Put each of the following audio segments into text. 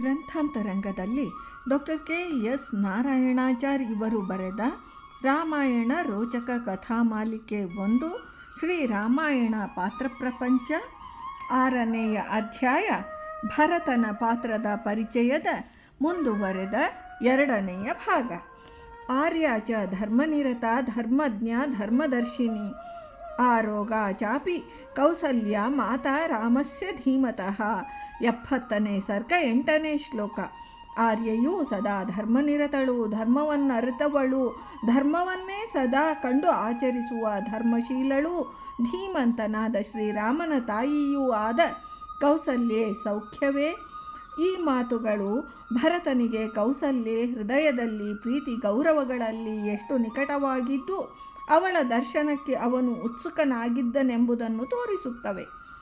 ಗ್ರಂಥಾಂತರಂಗದಲ್ಲಿ doctor K S Narayanachar ಇವರು ಬರೆದ ರಾಮಾಯಣ ರೋಚಕ ಕಥಾಮಾಲಿಕೆ ಒಂದು, ಶ್ರೀ ರಾಮಾಯಣ ಪಾತ್ರ ಪ್ರಪಂಚ. ಆರನೆಯ ಅಧ್ಯಾಯ, ಭರತನ ಪಾತ್ರದ ಪರಿಚಯದ ಮುಂದುವರೆದ ಎರಡನೆಯ ಭಾಗ. ಆರ್ಯಾಚ ಧರ್ಮನಿರತ, ಧರ್ಮಜ್ಞ, ಧರ್ಮದರ್ಶಿನಿ. ಆರೋಗ ಚಾಪಿ ಕೌಸಲ್ಯ ಮಾತಾ ರಾಮಸ್ಯ ಧೀಮತಃ. ಎಪ್ಪತ್ತನೇ ಸರ್ಕ ಎಂಟನೇ ಶ್ಲೋಕ. ಆರ್ಯೆಯು ಸದಾ ಧರ್ಮನಿರತಳು, ಧರ್ಮವನ್ನರಿತವಳು, ಧರ್ಮವನ್ನೇ ಸದಾ ಕಂಡು ಆಚರಿಸುವ ಧರ್ಮಶೀಲಳು, ಧೀಮಂತನಾದ ಶ್ರೀರಾಮನ ತಾಯಿಯೂ ಆದ ಕೌಸಲ್ಯೆ ಸೌಖ್ಯವೇ? ಈ ಮಾತುಗಳು ಭರತನಿಗೆ ಕೌಸಲ್ಯೆ ಹೃದಯದಲ್ಲಿ ಪ್ರೀತಿ ಗೌರವಗಳಲ್ಲಿ ಎಷ್ಟು ನಿಕಟವಾಗಿದ್ದು ಅವಳ ದರ್ಶನಕ್ಕೆ ಅವನು ಉತ್ಸುಕನಾಗಿದ್ದನೆಂಬುದನ್ನು ತೋರಿಸುತ್ತವೆ.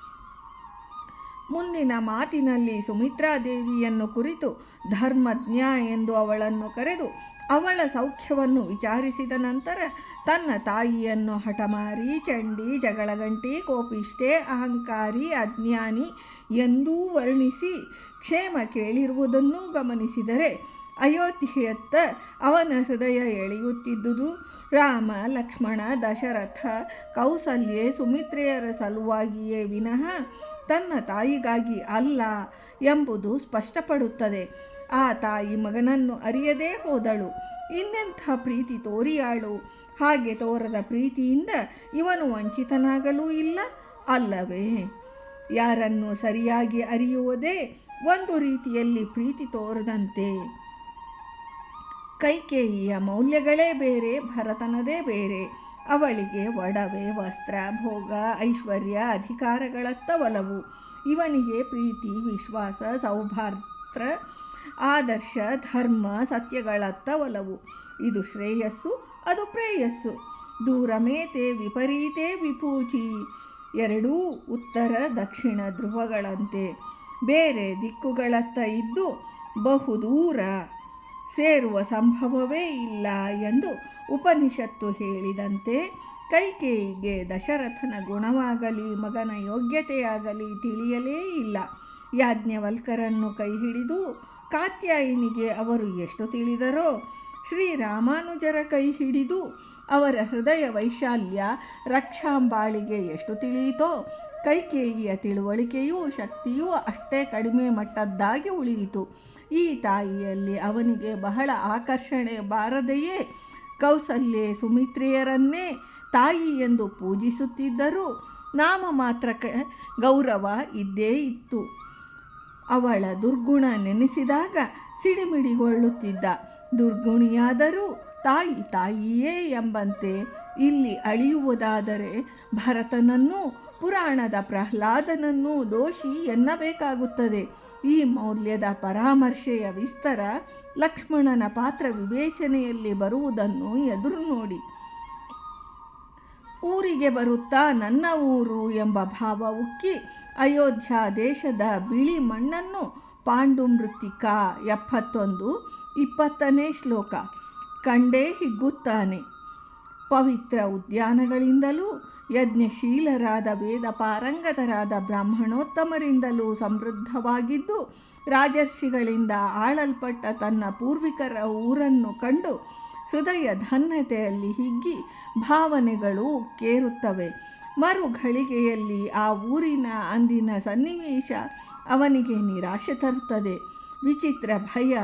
ಮುಂದಿನ ಮಾತಿನಲ್ಲಿ ಸುಮಿತ್ರಾ ದೇವಿಯನ್ನು ಕುರಿತು ಧರ್ಮಜ್ಞ ಎಂದು ಅವಳನ್ನು ಕರೆದು ಅವಳ ಸೌಖ್ಯವನ್ನು ವಿಚಾರಿಸಿದ ನಂತರ ತನ್ನ ತಾಯಿಯನ್ನು ಹಠಮಾರಿ ಚಂಡಿ, ಜಗಳಗಂಟಿ ಕೋಪಿಷ್ಟೆ ಅಹಂಕಾರಿ, ಅಜ್ಞಾನಿ ಎಂದೂ ವರ್ಣಿಸಿ ಕ್ಷೇಮ ಕೇಳಿರುವುದನ್ನೂ ಗಮನಿಸಿದರೆ ಅಯೋಧ್ಯೆಯತ್ತ ಅವನ ಹೃದಯ ಎಳೆಯುತ್ತಿದ್ದುದು. ರಾಮ, ಲಕ್ಷ್ಮಣ, ದಶರಥ, ಕೌಸಲ್ಯೆ, ಸುಮಿತ್ರೆಯರ ಸಲುವಾಗಿಯೇ ವಿನಃ ತನ್ನ ತಾಯಿಗಾಗಿ ಅಲ್ಲ ಎಂಬುದು ಸ್ಪಷ್ಟಪಡುತ್ತದೆ. ಆ ತಾಯಿ ಮಗನನ್ನು ಅರಿಯದೇ ಹೋದಳು. ಇನ್ನೆಂಥ ಪ್ರೀತಿ ತೋರಿಯಾಳು. ಹಾಗೆ ತೋರದ ಪ್ರೀತಿಯಿಂದ ಇವನು ವಂಚಿತನಾಗಲೂ ಇಲ್ಲ. ಅಲ್ಲವೇ? ಯಾರನ್ನು ಸರಿಯಾಗಿ ಅರಿಯುವುದೇ ಒಂದು ರೀತಿಯಲ್ಲಿ ಪ್ರೀತಿ ತೋರದಂತೆ. ಕೈಕೇಯಿಯ ಮೌಲ್ಯಗಳೇ ಬೇರೆ, ಭರತನದೇ ಬೇರೆ. ಅವಳಿಗೆ ಒಡವೆ, ವಸ್ತ್ರ, ಭೋಗ, ಐಶ್ವರ್ಯ ಅಧಿಕಾರಗಳತ್ತ ಒಲವು ಇವನಿಗೆ ಪ್ರೀತಿ, ವಿಶ್ವಾಸ ಸೌಭಾತ್ರ ಆದರ್ಶ, ಧರ್ಮ ಸತ್ಯಗಳತ್ತ ಒಲವು ಇದು ಶ್ರೇಯಸ್ಸು, ಅದು ಪ್ರೇಯಸ್ಸು. ದೂರಮೇತೆ ವಿಪರೀತೆ ವಿಪೂಚಿ. ಎರಡೂ ಉತ್ತರ, ದಕ್ಷಿಣ ಧ್ರುವಗಳಂತೆ. ಬೇರೆ ದಿಕ್ಕುಗಳತ್ತ ಇದ್ದು ಬಹುದೂರ. ಸೇರುವ ಸಂಭವವೇ ಇಲ್ಲ ಎಂದು ಉಪನಿಷತ್ತು ಹೇಳಿದಂತೆ, ಕೈಕೇಯಿಗೆ ದಶರಥನ ಗುಣವಾಗಲಿ, ಮಗನ ಯೋಗ್ಯತೆಯಾಗಲಿ ತಿಳಿಯಲೇ ಇಲ್ಲ. ಯಾಜ್ಞವಲ್ಕರನ್ನು ಕೈ ಹಿಡಿದು ಕಾತ್ಯಾಯಿನಿಗೆ ಅವರು ಎಷ್ಟು ತಿಳಿದರೋ ಶ್ರೀರಾಮಾನುಜರ ಕೈ ಹಿಡಿದು ಅವರ ಹೃದಯ ವೈಶಾಲ್ಯ ರಕ್ಷಾಂಬಾಳಿಗೆ ಎಷ್ಟು ತಿಳಿಯಿತೋ, ಕೈಕೇಯಿಯ ತಿಳುವಳಿಕೆಯೂ ಶಕ್ತಿಯೂ ಅಷ್ಟೇ ಕಡಿಮೆ ಮಟ್ಟದ್ದಾಗಿ ಉಳಿಯಿತು. ಈ ತಾಯಿಯಲ್ಲಿ ಅವನಿಗೆ ಬಹಳ ಆಕರ್ಷಣೆ ಬಾರದೆಯೇ? ಕೌಸಲ್ಯೆ ಸುಮಿತ್ರಿಯರನ್ನೇ ತಾಯಿ ಎಂದು ಪೂಜಿಸುತ್ತಿದ್ದರೂ ನಾಮ ಮಾತ್ರಕ್ಕೆ ಗೌರವ ಇದ್ದೇ ಇತ್ತು. ಅವಳ ದುರ್ಗುಣ ನೆನೆಸಿದಾಗ ಸಿಡಿಮಿಡಿಗೊಳ್ಳುತ್ತಿದ್ದ ದುರ್ಗುಣಿಯಾದರೂ ತಾಯಿ, ತಾಯಿಯೇ ಎಂಬಂತೆ ಇಲ್ಲಿ ಅಳಿಯುವುದಾದರೆ ಭರತನನ್ನು ಪುರಾಣದ ಪ್ರಹ್ಲಾದನನ್ನು ದೋಷಿ ಎನ್ನಬೇಕಾಗುತ್ತದೆ. ಈ ಮೌಲ್ಯದ ಪರಾಮರ್ಶೆಯ ವಿಸ್ತರ ಲಕ್ಷ್ಮಣನ ಪಾತ್ರ ವಿವೇಚನೆಯಲ್ಲಿ ಬರುವುದನ್ನು ಎದುರು ನೋಡಿ ಊರಿಗೆ ಬರುತ್ತಾ ನನ್ನ ಊರು ಎಂಬ ಭಾವ ಉಕ್ಕಿ ಅಯೋಧ್ಯ ದೇಶದ ಬಿಳಿ ಮಣ್ಣನ್ನು ಪಾಂಡು ಮೃತ್ತಿಕಾ ಎಪ್ಪತ್ತೊಂದು ಇಪ್ಪತ್ತನೇ ಶ್ಲೋಕ. ಕಂಡೇ ಹಿಗ್ಗುತ್ತಾನೆ. ಪವಿತ್ರ ಉದ್ಯಾನಗಳಿಂದಲೂ, ಯಜ್ಞಶೀಲರಾದ ವೇದ ಪಾರಂಗತರಾದ ಬ್ರಾಹ್ಮಣೋತ್ತಮರಿಂದಲೂ ಸಮೃದ್ಧವಾಗಿದ್ದು, ರಾಜರ್ಷಿಗಳಿಂದ ಆಳಲ್ಪಟ್ಟ ತನ್ನ ಪೂರ್ವಿಕರ ಊರನ್ನು ಕಂಡು ಹೃದಯ ಧನ್ಯತೆಯಲ್ಲಿ ಹಿಗ್ಗಿ ಭಾವನೆಗಳು ಕೇರುತ್ತವೆ. ಮರು ಘಳಿಗೆಯಲ್ಲಿ ಆ ಊರಿನ ಅಂದಿನ ಸನ್ನಿವೇಶ ಅವನಿಗೆ ನಿರಾಶೆ ತರುತ್ತದೆ. ವಿಚಿತ್ರ ಭಯ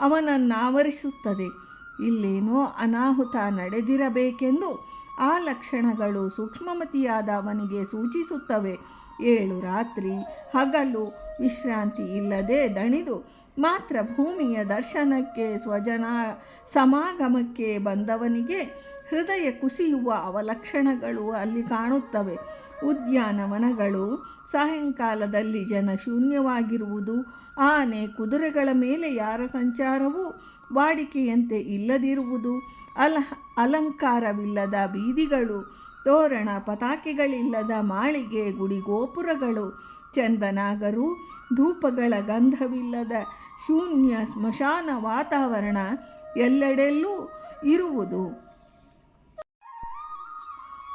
ಅವನನ್ನಾವರಿಸುತ್ತದೆ. ಇಲ್ಲೇನೋ ಅನಾಹುತ ನಡೆದಿರಬೇಕೆಂದು ಆ ಲಕ್ಷಣಗಳು ಸೂಕ್ಷ್ಮಮತಿಯಾದ ಅವನಿಗೆ ಸೂಚಿಸುತ್ತವೆ. ಏಳು ರಾತ್ರಿ, ಹಗಲು, ವಿಶ್ರಾಂತಿ ಇಲ್ಲದೆ ದಣಿದು ಮಾತ್ರ ಭೂಮಿಯ ದರ್ಶನಕ್ಕೆ, ಸ್ವಜನ ಸಮಾಗಮಕ್ಕೆ ಬಂದವನಿಗೆ ಹೃದಯ ಕುಸಿಯುವ ಅವಲಕ್ಷಣಗಳು ಅಲ್ಲಿ ಕಾಣುತ್ತವೆ. ಉದ್ಯಾನವನಗಳು ಸಾಯಂಕಾಲದಲ್ಲಿ ಜನ ಶೂನ್ಯವಾಗಿರುವುದು ಆನೆ ಕುದುರೆಗಳ ಮೇಲೆ ಯಾರ ಸಂಚಾರವೂ ವಾಡಿಕೆಯಂತೆ ಇಲ್ಲದಿರುವುದು, ಅಲ ಅಲಂಕಾರವಿಲ್ಲದ ಬೀದಿಗಳು, ತೋರಣ ಪತಾಕೆಗಳಿಲ್ಲದ ಮಾಳಿಗೆ ಗುಡಿಗೋಪುರಗಳು, ಚಂದನಾಗರು, ಧೂಪಗಳ ಗಂಧವಿಲ್ಲದ ಶೂನ್ಯ ಸ್ಮಶಾನ ವಾತಾವರಣ ಎಲ್ಲೆಡೆಲ್ಲೂ ಇರುವುದು.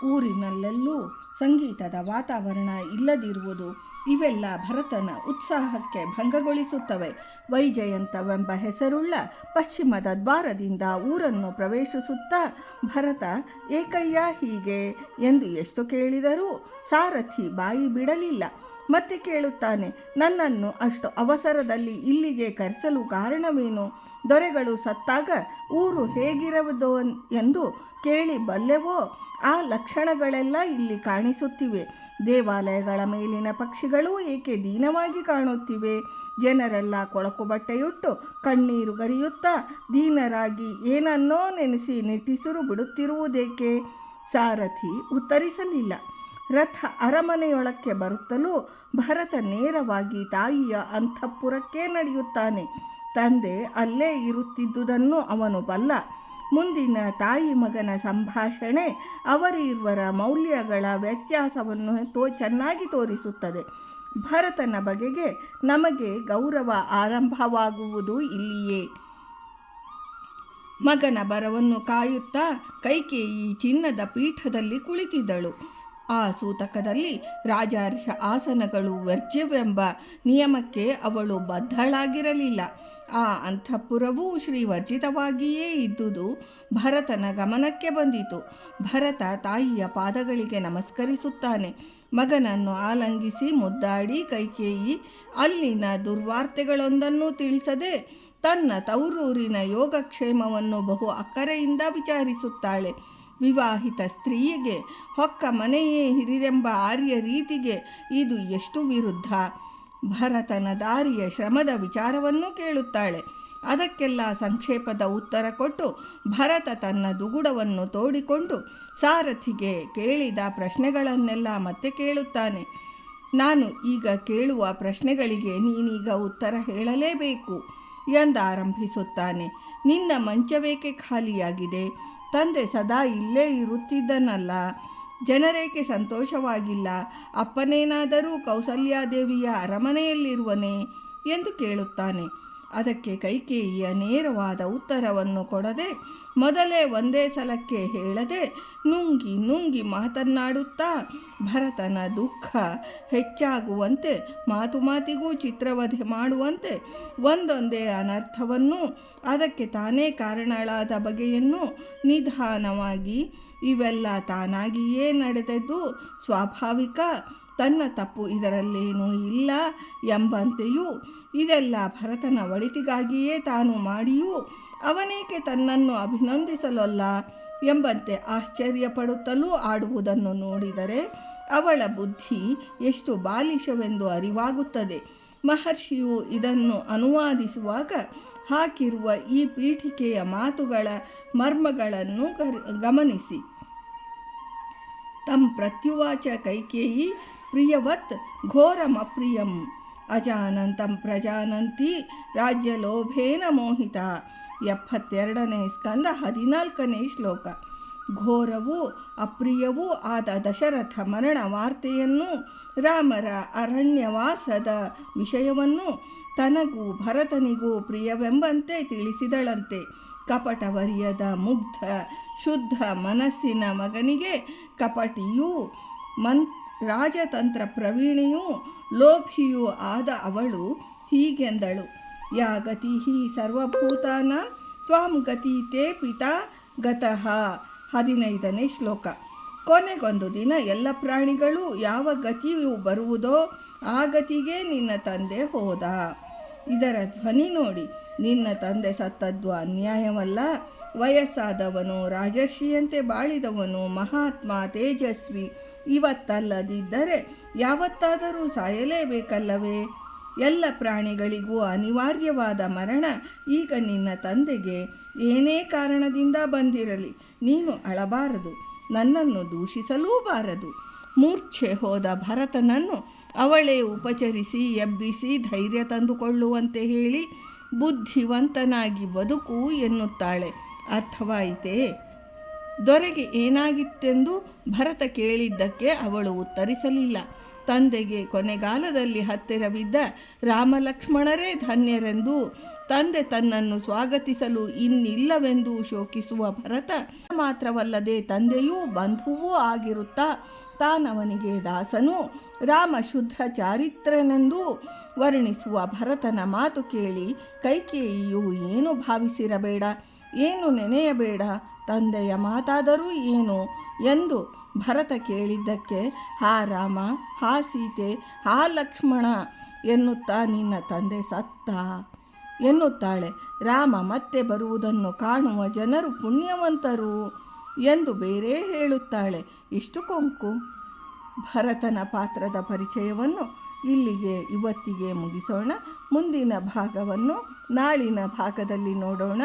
ಊರಿನಲ್ಲೆಲ್ಲೂ ಸಂಗೀತದ ವಾತಾವರಣ ಇಲ್ಲದಿರುವುದು. ಇವೆಲ್ಲ ಭರತನ ಉತ್ಸಾಹಕ್ಕೆ ಭಂಗಗೊಳಿಸುತ್ತವೆ. ವೈಜಯಂತವೆಂಬ ಹೆಸರುಳ್ಳ ಪಶ್ಚಿಮದ ದ್ವಾರದಿಂದ ಊರನ್ನು ಪ್ರವೇಶಿಸುತ್ತಾ ಭರತ, ಏಕಯ್ಯ, ಹೀಗೆ? ಎಂದು ಎಷ್ಟು ಕೇಳಿದರೂ ಸಾರಥಿ ಬಾಯಿ ಬಿಡಲಿಲ್ಲ. ಮತ್ತೆ ಕೇಳುತ್ತಾನೆ, ನನ್ನನ್ನು ಅಷ್ಟು ಅವಸರದಲ್ಲಿ ಇಲ್ಲಿಗೆ ಕರೆಸಲು ಕಾರಣವೇನು? ದೊರೆಗಳು ಸತ್ತಾಗ ಊರು ಹೇಗಿರುವುದು ಎಂದು ಕೇಳಿ ಬಲ್ಲೆವೋ? ಆ ಲಕ್ಷಣಗಳೆಲ್ಲ ಇಲ್ಲಿ ಕಾಣಿಸುತ್ತಿವೆ. ದೇವಾಲಯಗಳ ಮೇಲಿನ ಪಕ್ಷಿಗಳು ಏಕೆ ದೀನವಾಗಿ ಕಾಣುತ್ತಿವೆ? ಜನರೆಲ್ಲ ಕೊಳಕು ಬಟ್ಟೆಯುಟ್ಟು ಕಣ್ಣೀರು ಗರಿಯುತ್ತಾ ದೀನರಾಗಿ ಏನನ್ನೋ ನೆನೆಸಿ ನಿಟ್ಟಿಸಿರು ಬಿಡುತ್ತಿರುವುದೇಕೆ? ಸಾರಥಿ ಉತ್ತರಿಸಲಿಲ್ಲ. ರಥ ಅರಮನೆಯೊಳಕ್ಕೆ ಬರುತ್ತಲೂ ಭರತ ನೇರವಾಗಿ ತಾಯಿಯ ಅಂತಃಪುರಕ್ಕೆ ನಡೆಯುತ್ತಾನೆ. ತಂದೆ ಅಲ್ಲೇ ಇರುತ್ತಿದ್ದುದನ್ನು ಅವನು ಬಲ್ಲ. ಮುಂದಿನ ತಾಯಿ ಮಗನ ಸಂಭಾಷಣೆ ಅವರಿರುವರ ಮೌಲ್ಯಗಳ ವ್ಯತ್ಯಾಸವನ್ನು ತೋ ಚೆನ್ನಾಗಿ ತೋರಿಸುತ್ತದೆ. ಭರತನ ಬಗೆಗೆ ನಮಗೆ ಗೌರವ ಆರಂಭವಾಗುವುದು ಇಲ್ಲಿಯೇ. ಮಗನ ಬರವನ್ನು ಕಾಯುತ್ತಾ ಕೈಕೇಯಿ ಚಿನ್ನದ ಪೀಠದಲ್ಲಿ ಕುಳಿತಿದ್ದಳು. ಆ ಸೂತಕದಲ್ಲಿ ರಾಜಾರ್ಹ ಆಸನಗಳು ವರ್ಜ್ಯವೆಂಬ ನಿಯಮಕ್ಕೆ ಅವಳು ಬದ್ಧಳಾಗಿರಲಿಲ್ಲ. ಆ ಅಂತಃಪುರವೂ ಶ್ರೀವರ್ಜಿತವಾಗಿಯೇ ಇದ್ದುದು ಭರತನ ಗಮನಕ್ಕೆ ಬಂದಿತು. ಭರತ ತಾಯಿಯ ಪಾದಗಳಿಗೆ ನಮಸ್ಕರಿಸುತ್ತಾನೆ. ಮಗನನ್ನು ಆಲಂಗಿಸಿ ಮುದ್ದಾಡಿ ಕೈಕೇಯಿ, ಅಲ್ಲಿನ ದುರ್ವಾರ್ತೆಗಳೊಂದನ್ನು ತಿಳಿಸದೆ ತನ್ನ ತವರೂರಿನ ಯೋಗಕ್ಷೇಮವನ್ನು ಬಹು ಅಕ್ಕರೆಯಿಂದ ವಿಚಾರಿಸುತ್ತಾಳೆ. ವಿವಾಹಿತ ಸ್ತ್ರೀಯಿಗೆ ಹೊಕ್ಕ ಮನೆಯೇ ಹಿರಿದೆಂಬ ಆರ್ಯ ರೀತಿಗೆ ಇದು ಎಷ್ಟು ವಿರುದ್ಧ? ಭರತನ ದಾರಿಯ ಶ್ರಮದ ವಿಚಾರವನ್ನು ಕೇಳುತ್ತಾಳೆ. ಅದಕ್ಕೆಲ್ಲ ಸಂಕ್ಷೇಪದ ಉತ್ತರ ಕೊಟ್ಟು ಭರತ ತನ್ನ ದುಗುಡವನ್ನು ತೋಡಿಕೊಂಡು ಸಾರಥಿಗೆ ಕೇಳಿದ ಪ್ರಶ್ನೆಗಳನ್ನೆಲ್ಲ ಮತ್ತೆ ಕೇಳುತ್ತಾನೆ. ನಾನು ಈಗ ಕೇಳುವ ಪ್ರಶ್ನೆಗಳಿಗೆ ನೀನೀಗ ಉತ್ತರ ಹೇಳಲೇಬೇಕು ಎಂದಾರಂಭಿಸುತ್ತಾನೆ. ನಿನ್ನ ಮಂಚವೇಕೆ ಖಾಲಿಯಾಗಿದೆ? ತಂದೆ ಸದಾ ಇಲ್ಲೇ ಇರುತ್ತಿದ್ದನಲ್ಲ. ಜನರೇಕೆ ಸಂತೋಷವಾಗಿಲ್ಲ? ಅಪ್ಪನೇನಾದರೂ ಕೌಸಲ್ಯಾದೇವಿಯ ಅರಮನೆಯಲ್ಲಿರುವನೇ? ಎಂದು ಕೇಳುತ್ತಾನೆ. ಅದಕ್ಕೆ ಕೈಕೇಯಿಯ ನೇರವಾದ ಉತ್ತರವನ್ನು ಕೊಡದೆ ಮೊದಲೇ ಒಂದೇ ಸಲಕ್ಕೆ ಹೇಳದೆ ನುಂಗಿ ನುಂಗಿ ಮಾತನ್ನಾಡುತ್ತಾ ಭರತನ ದುಃಖ ಹೆಚ್ಚಾಗುವಂತೆ ಮಾತು ಮಾತಿಗೂ ಚಿತ್ರವಧೆ ಮಾಡುವಂತೆ ಒಂದೊಂದೇ ಅನರ್ಥವನ್ನು ಅದಕ್ಕೆ ತಾನೇ ಕಾರಣಳಾದ ಬಗೆಯನ್ನು ನಿಧಾನವಾಗಿ ಇವೆಲ್ಲ ತಾನಾಗಿಯೇ ನಡೆದದ್ದು ಸ್ವಾಭಾವಿಕ ತನ್ನ ತಪ್ಪು ಇದರಲ್ಲೇನೂ ಇಲ್ಲ ಎಂಬಂತೆಯೂ ಇದೆಲ್ಲ ಭರತನ ಒಳಿತಿಗಾಗಿಯೇ ತಾನು ಮಾಡಿಯೂ ಅವನೇಕೆ ತನ್ನನ್ನು ಅಭಿನಂದಿಸಲೊಲ್ಲ ಎಂಬಂತೆ ಆಶ್ಚರ್ಯಪಡುತ್ತಲೂ ಆಡುವುದನ್ನು ನೋಡಿದರೆ ಅವಳ ಬುದ್ಧಿ ಎಷ್ಟು ಬಾಲಿಶವೆಂದು ಅರಿವಾಗುತ್ತದೆ. ಮಹರ್ಷಿಯು ಇದನ್ನು ಅನುವಾದಿಸುವಾಗ ಹಾಕಿರುವ ಈ ಪೀಠಿಕೆಯ ಮಾತುಗಳ ಮರ್ಮಗಳನ್ನು ಗಮನಿಸಿ. ತಂ ಪ್ರತ್ಯುವಾಚ ಕೈಕೇಯಿ ಪ್ರಿಯವತ್ ಘೋರಮಪ್ರಿಯಂ ಅಜಾನಂತಂ ಪ್ರಜಾನಂತಿ ರಾಜ್ಯಲೋಭೇನ ಮೋಹಿತ. ಎಪ್ಪತ್ತೆರಡನೇ ಸ್ಕಂದ ಹದಿನಾಲ್ಕನೇ ಶ್ಲೋಕ. ಘೋರವೂ ಅಪ್ರಿಯವೂ ಆದ ದಶರಥ ಮರಣ ವಾರ್ತೆಯನ್ನು ರಾಮರ ಅರಣ್ಯವಾಸದ ವಿಷಯವನ್ನು ತನಗೂ ಭರತನಿಗೂ ಪ್ರಿಯವೆಂಬಂತೆ ತಿಳಿಸಿದಳಂತೆ. ಕಪಟವರಿಯದ ಮುಗ್ಧ ಶುದ್ಧ ಮನಸ್ಸಿನ ಮಗನಿಗೆ ಕಪಟಿಯೂ ಮನ್ ರಾಜತಂತ್ರ ಪ್ರವೀಣಿಯೂ ಲೋಭಿಯೂ ಆದ ಅವಳು ಹೀಗೆಂದಳು. ಯಾ ಗತಿ ಹಿ ಸರ್ವಭೂತಾನ, ತ್ವಾಂ ಗತಿ ತೇ ಪಿತಾ ಗತಃ. ಹದಿನೈದನೇ ಶ್ಲೋಕ. ಕೊನೆಗೊಂದು ದಿನ ಎಲ್ಲ ಪ್ರಾಣಿಗಳು ಯಾವ ಗತಿಯು ಬರುವುದೋ ಆ ಗತಿಗೆ ನಿನ್ನ ತಂದೆ ಹೋದ. ಇದರ ಧ್ವನಿ ನೋಡಿ, ನಿನ್ನ ತಂದೆ ಸತ್ತದ್ದು ಅನ್ಯಾಯವಲ್ಲ ವಯಸ್ಸಾದವನು, ರಾಜರ್ಷಿಯಂತೆ ಬಾಳಿದವನು, ಮಹಾತ್ಮ, ತೇಜಸ್ವಿ ಇವತ್ತಲ್ಲದಿದ್ದರೆ ಯಾವತ್ತಾದರೂ ಸಾಯಲೇಬೇಕಲ್ಲವೇ? ಎಲ್ಲ ಪ್ರಾಣಿಗಳಿಗೂ ಅನಿವಾರ್ಯವಾದ ಮರಣ ಈಗ ನಿನ್ನ ತಂದೆಗೆ ಏನೇ ಕಾರಣದಿಂದ ಬಂದಿರಲಿ, ನೀನು ಅಳಬಾರದು, ನನ್ನನ್ನು ದೂಷಿಸಲೂ ಬಾರದು ಮೂರ್ಛೆ ಹೋದ ಭರತನನ್ನು ಅವಳೇ ಉಪಚರಿಸಿ, ಎಬ್ಬಿಸಿ, ಧೈರ್ಯ ತಂದುಕೊಳ್ಳುವಂತೆ ಹೇಳಿ ಬುದ್ಧಿವಂತನಾಗಿ ಬದುಕು ಎನ್ನುತ್ತಾಳೆ. ಅರ್ಥವಾಯಿತೇ? ದೊರೆಗೆ ಏನಾಗಿತ್ತೆಂದು ಭರತ ಕೇಳಿದ್ದಕ್ಕೆ ಅವಳು ಉತ್ತರಿಸಲಿಲ್ಲ. ತಂದೆಗೆ ಕೊನೆಗಾಲದಲ್ಲಿ ಹತ್ತಿರವಿದ್ದ ರಾಮಲಕ್ಷ್ಮಣರೇ ಧನ್ಯರೆಂದು, ತಂದೆ ತನ್ನನ್ನು ಸ್ವಾಗತಿಸಲು ಇನ್ನಿಲ್ಲವೆಂದು ಶೋಕಿಸುವ ಭರತ ಮಾತ್ರವಲ್ಲದೆ ತಂದೆಯೂ ಬಂಧುವೂ ಆಗಿರುತ್ತಾ, ತಾನವನಿಗೆ ದಾಸನು, ರಾಮ ಶುದ್ಧ ಚಾರಿತ್ರನೆಂದು ವರ್ಣಿಸುವ ಭರತನ ಮಾತು ಕೇಳಿ ಕೈಕೇಯಿಯು ಏನು ಭಾವಿಸಿರಬೇಡ. ಏನು ನೆನೆಯಬೇಡ, ತಂದೆಯ ಮಾತಾದರೂ ಏನು ಎಂದು ಭರತ ಕೇಳಿದ್ದಕ್ಕೆ, ಹಾ ರಾಮ, ಹಾ ಸೀತೆ, ಹಾ ಲಕ್ಷ್ಮಣ ಎನ್ನುತ್ತಾ ನಿನ್ನ ತಂದೆ ಸತ್ತ. ಎನ್ನುತ್ತಾಳೆ, ರಾಮ, ಮತ್ತೆ ಬರುವುದನ್ನು ಕಾಣುವ ಜನರು ಪುಣ್ಯವಂತರು ಎಂದು ಬೇರೆ ಹೇಳುತ್ತಾಳೆ. ಇಷ್ಟು ಕೊಂಕು, ಭರತನ ಪಾತ್ರದ ಪರಿಚಯವನ್ನು ಇಲ್ಲಿಗೆ, ಇವತ್ತಿಗೆ ಮುಗಿಸೋಣ. ಮುಂದಿನ ಭಾಗವನ್ನು ನಾಳಿನ ಭಾಗದಲ್ಲಿ ನೋಡೋಣ.